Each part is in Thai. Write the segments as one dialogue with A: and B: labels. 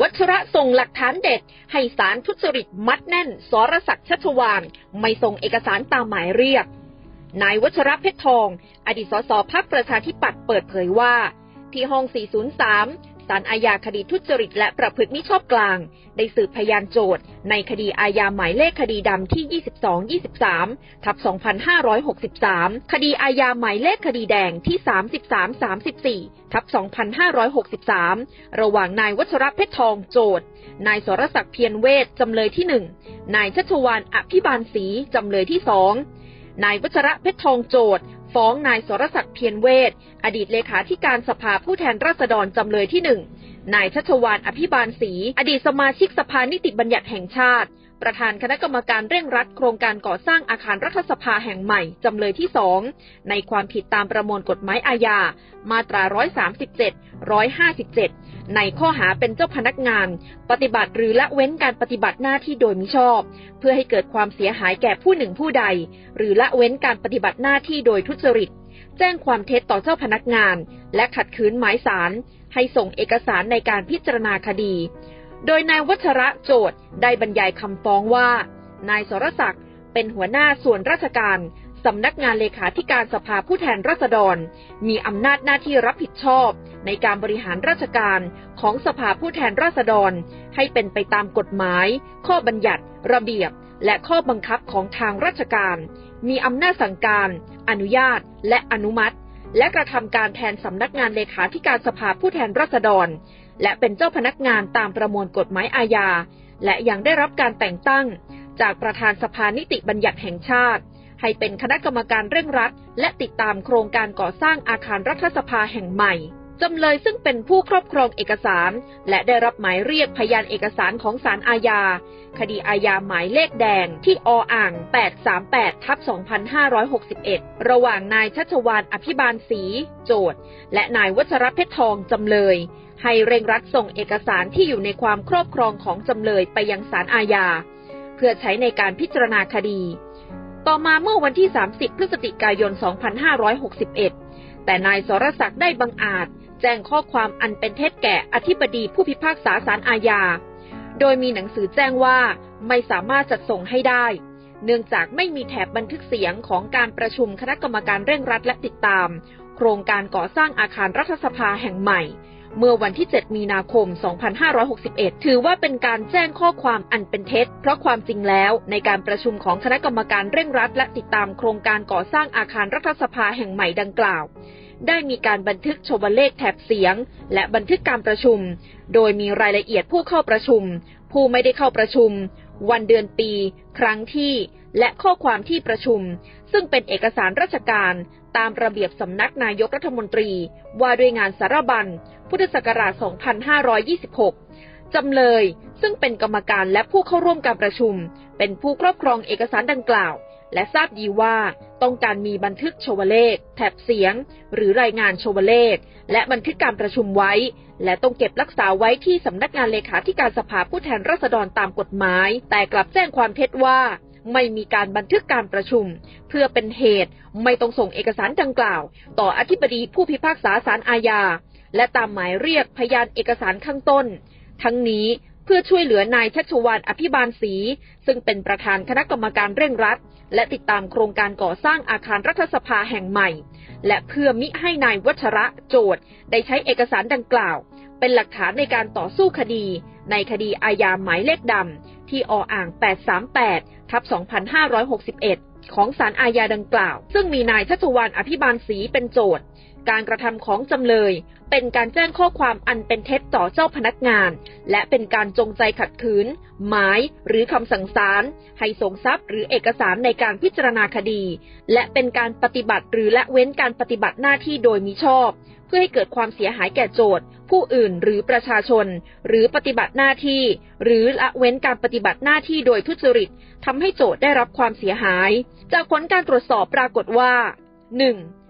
A: วัชระส่งหลักฐานเด็ด ให้สารทุจริตมัดแน่น สรศักดิ์ชัชวาน ไม่ส่งเอกสารตามหมายเรียก นายวัชระเพชรทอง อดีตสสพักประชาธิปัตย์เปิดเผยว่า ที่ห้อง 403 สารอาญาคดีทุจริตและประพฤติมิชอบกลาง ได้สืบพยานโจทย์ ในคดีอาญาหมายเลขคดีดำที่ 22-23 ทับ 2563 คดีอาญาหมายเลขคดีแดงที่ 33-34 ทับ 2563 ระหว่างนายวัชระเพชรทองโจทย์ นายสรศักดิ์เพียรเวทจำเลยที่1นายชัชวานอภิบาลศรีจำเลยที่2นายวัชระเพชรทองโจทย์ ฟ้องนายสรศักดิ์เพียรเวทอดีตเลขาธิการสภาผู้แทนราษฎรจำเลยที่หนึ่งนายชัชวานอภิบาลศรีอดีตสมาชิกสภานิติบัญญัติแห่งชาติ ประธานคณะกรรมการเร่งรัดโครงการก่อสร้างอาคารรัฐสภาแห่งใหม่จำเลยที่สองในความผิดตามประมวลกฎหมายอาญา มาตรา 137 157 ในข้อหาเป็นเจ้าพนักงาน ปฏิบัติหรือละเว้นการปฏิบัติหน้าที่โดยมิชอบ เพื่อให้เกิดความเสียหายแก่ผู้หนึ่งผู้ใด หรือละเว้นการปฏิบัติหน้าที่โดยทุจริต แจ้งความเท็จต่อเจ้าพนักงาน และขัดขืนหมายสารให้ส่งเอกสารในการพิจารณาคดี โดยนายวัชระโจทย์ได้บรรยายคำฟ้องว่า นายสรศักดิ์เป็นหัวหน้าส่วนราชการสำนักงานเลขาธิการสภาผู้แทนราษฎร มีอำนาจหน้าที่รับผิดชอบ ในการบริหารราชการของสภาผู้แทนราษฎร ให้เป็นไปตามกฎหมาย ข้อบัญญัติ ระเบียบ และข้อบังคับของทางราชการ มีอำนาจสั่งการ อนุญาต และอนุมัติ และกระทำการแทนสำนักงานเลขาธิการสภาผู้แทนราษฎร และเป็นเจ้าพนักงานตามประมวลกฎหมายอาญา และยังได้รับการแต่งตั้ง จากประธานสภานิติบัญญัติแห่งชาติ ให้เป็นคณะกรรมการเร่งรัด และติดตามโครงการก่อสร้างอาคารรัฐสภาแห่งใหม่จำเลยซึ่งเป็นผู้ครอบครองเอกสาร และได้รับหมายเรียกพยานเอกสารของศาลอาญา คดีอาญาหมายเลขแดงที่ออ่าง 838ทับ2561 ระหว่างนายชัชวานอภิบาลศรีโจทย์ และนายวัชรเพชรทองจำเลย ให้เร่งรัดส่งเอกสารที่อยู่ในความครอบครองของจำเลยไปยังศาลอาญา เพื่อใช้ในการพิจารณาคดี ต่อมาเมื่อวันที่ 30 พฤศจิกายน 2561 แต่นายสรศักดิ์ได้บังอาจ แจ้งข้อความอันเป็นเท็จแก่อธิบดีผู้พิพากษาศาลอาญา โดยมีหนังสือแจ้งว่าไม่สามารถจัดส่งให้ได้ เนื่องจากไม่มีแถบบันทึกเสียงของการประชุมคณะกรรมการเร่งรัดและติดตาม โครงการก่อสร้างอาคารรัฐสภาแห่งใหม่ เมื่อวันที่ 7 มีนาคม 2561 ถือว่าเป็นการแจ้งข้อความอันเป็นเท็จ เพราะความจริงแล้วในการประชุมของคณะกรรมการเร่งรัด และติดตามโครงการก่อสร้างอาคารรัฐสภาแห่งใหม่ดังกล่าว ได้มีการบันทึกโชวเลขแถบเสียง และบันทึกการประชุม โดยมีรายละเอียดผู้เข้าประชุม ผู้ไม่ได้เข้าประชุม วันเดือนปี ครั้งที่ และข้อความที่ประชุม ซึ่งเป็นเอกสารราชการ ตามระเบียบสำนักนายกรัฐมนตรี ว่าด้วยงานสารบัญ พุทธศักราช 2526 จำเลย ซึ่งเป็นกรรมการและผู้เข้าร่วมการประชุม เป็นผู้ครอบครองเอกสารดังกล่าว และทราบดีว่าต้องการมีบันทึกโชวเลข แถบเสียง หรือรายงานโชวเลข และบันทึกการประชุมไว้ และต้องเก็บรักษาไว้ที่สำนักงานเลขาธิการสภาผู้แทนราษฎรตามกฎหมาย แต่กลับแจ้งความเท็จว่าไม่มีการบันทึกการประชุม เพื่อเป็นเหตุไม่ต้องส่งเอกสารดังกล่าว ต่ออธิบดีผู้พิพากษาศาลอาญา และตามหมายเรียกพยานเอกสารข้างต้น ทั้งนี้เพื่อช่วยเหลือนายชัชวานอภิบาลศรีซึ่งเป็นประธานคณะกรรมการเร่งรัด และติดตามโครงการก่อสร้างอาคารรัฐสภาแห่งใหม่ และเพื่อมิให้นายวัชระโจทย์ ได้ใช้เอกสารดังกล่าว เป็นหลักฐานในการต่อสู้คดี ในคดีอาญาหมายเลขดำที่ออ่าง 838ทับ2561 ของศาลอาญาดังกล่าว ซึ่งมีนายชัชวานอภิบาลศรีเป็นโจทย์ การกระทำของจำเลย เป็นการแจ้งข้อความอันเป็นเท็จต่อเจ้าพนักงาน และเป็นการจงใจขัดขืน หมาย หรือคำสั่งศาลให้ส่งทรัพย์หรือเอกสารในการพิจารณาคดี และเป็นการปฏิบัติหรือละเว้นการปฏิบัติหน้าที่โดยมิชอบ เพื่อให้เกิดความเสียหายแก่โจทย์ ผู้อื่นหรือประชาชน หรือปฏิบัติหน้าที่ หรือละเว้นการปฏิบัติหน้าที่โดยทุจริตทำให้โจทย์ได้รับความเสียหาย จากผลการตรวจสอบปรากฏว่า 1.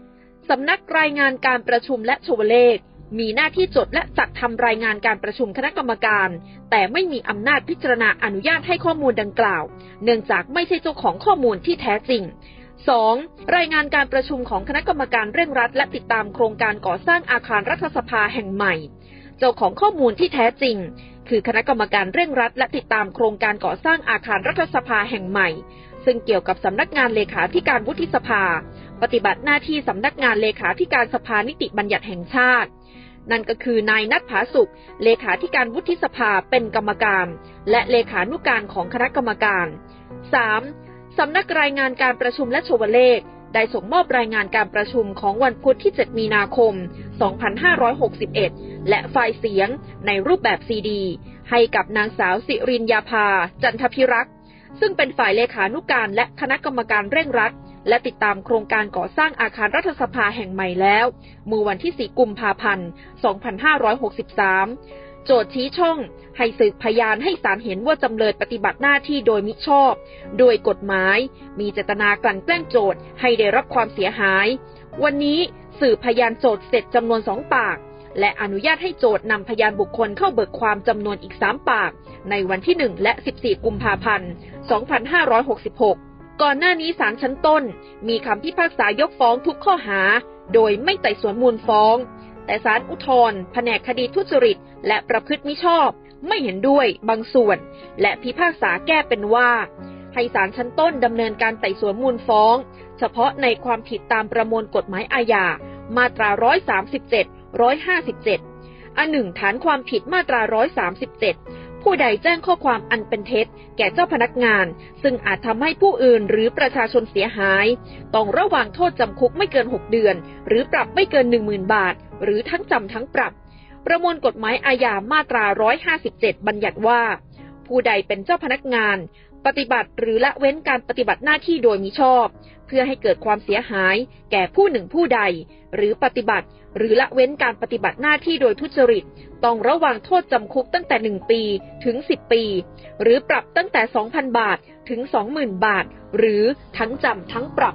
A: สำนักรายงานการประชุมและโชวเลข มีหน้าที่จดและจัดทำรายงานการประชุมคณะกรรมการ แต่ไม่มีอำนาจพิจารณาอนุญาตให้ข้อมูลดังกล่าว เนื่องจากไม่ใช่เจ้าของข้อมูลที่แท้จริง 2. รายงานการประชุมของคณะกรรมการเร่งรัด และติดตามโครงการก่อสร้างอาคารรัฐสภาแห่งใหม่ เจ้าของข้อมูลที่แท้จริง คือคณะกรรมการเร่งรัด และติดตามโครงการก่อสร้างอาคารรัฐสภาแห่งใหม่ ซึ่งเกี่ยวกับสำนักงานเลขาธิการวุฒิสภา ปฏิบัติหน้าที่สำนักงานเลขาธิการสภานิติบัญญัติแห่งชาติ นั่นก็คือนายนัทผาสุข เลขาธิการวุฒิสภาเป็นกรรมการ และเลขานุการของคณะกรรมการ 3. สำนักรายงานการประชุมและโชวเลขได้ส่งมอบรายงานการประชุมของวันพุธที่ 7 มีนาคม 2561 และไฟล์เสียงในรูปแบบซีดี ให้กับนางสาวสิรินยาภา จันทพิรักษ์ ซึ่งเป็นฝ่ายเลขานุการและคณะกรรมการเร่งรัด และติดตามโครงการก่อสร้างอาคารรัฐสภาแห่งใหม่แล้ว เมื่อวันที่ 4 กุมภาพันธ์ 2563 โจทย์ชี้ช่อง ให้สืบพยานให้ศาลเห็นว่าจำเลยปฏิบัติหน้าที่โดยมิชอบ โดยกฎหมาย มีเจตนากลั่นแกล้งโจทย์ให้ได้รับความเสียหาย วันนี้สืบพยานโจทย์เสร็จจำนวนสองปาก และอนุญาตให้โจทย์นำพยานบุคคลเข้าเบิกความจำนวนอีก 3 ปาก ในวันที่ 1 และ 14 กุมภาพันธ์ 2566 ก่อนหน้านี้ศาลชั้นต้น มีคำพิพากษายกฟ้องทุกข้อหา โดยไม่ไต่สวนมูลฟ้อง แต่ศาลอุทธรณ์แผนกคดีทุจริต และประพฤติมิชอบ ไม่เห็นด้วยบางส่วน และพิพากษาแก้เป็นว่าให้ศาลชั้นต้นดำเนินการไต่สวนมูลฟ้อง เฉพาะในความผิดตามประมวลกฎหมายอาญามาตรา 137 157 อันหนึ่งฐานความผิดมาตรา 137 ผู้ใดแจ้งข้อความอันเป็นเท็จ แก่เจ้าพนักงาน ซึ่งอาจทำให้ผู้อื่นหรือประชาชนเสียหาย ต้องระวางโทษจำคุกไม่เกิน 6 เดือน หรือปรับไม่เกิน 10,000 บาท หรือทั้งจำทั้งปรับ ประมวลกฎหมายอาญามาตรา 157 บัญญัติว่า ผู้ใดเป็นเจ้าพนักงาน ปฏิบัติหรือละเว้นการปฏิบัติหน้าที่โดยมิชอบ เพื่อให้เกิดความเสียหาย แก่ผู้หนึ่งผู้ใด หรือปฏิบัติ หรือละเว้นการปฏิบัติหน้าที่โดยทุจริต ต้องระวังโทษจำคุกตั้งแต่ 1 ปีถึง 10 ปี หรือปรับตั้งแต่ 2,000 บาทถึง 20,000 บาท หรือทั้งจำทั้งปรับ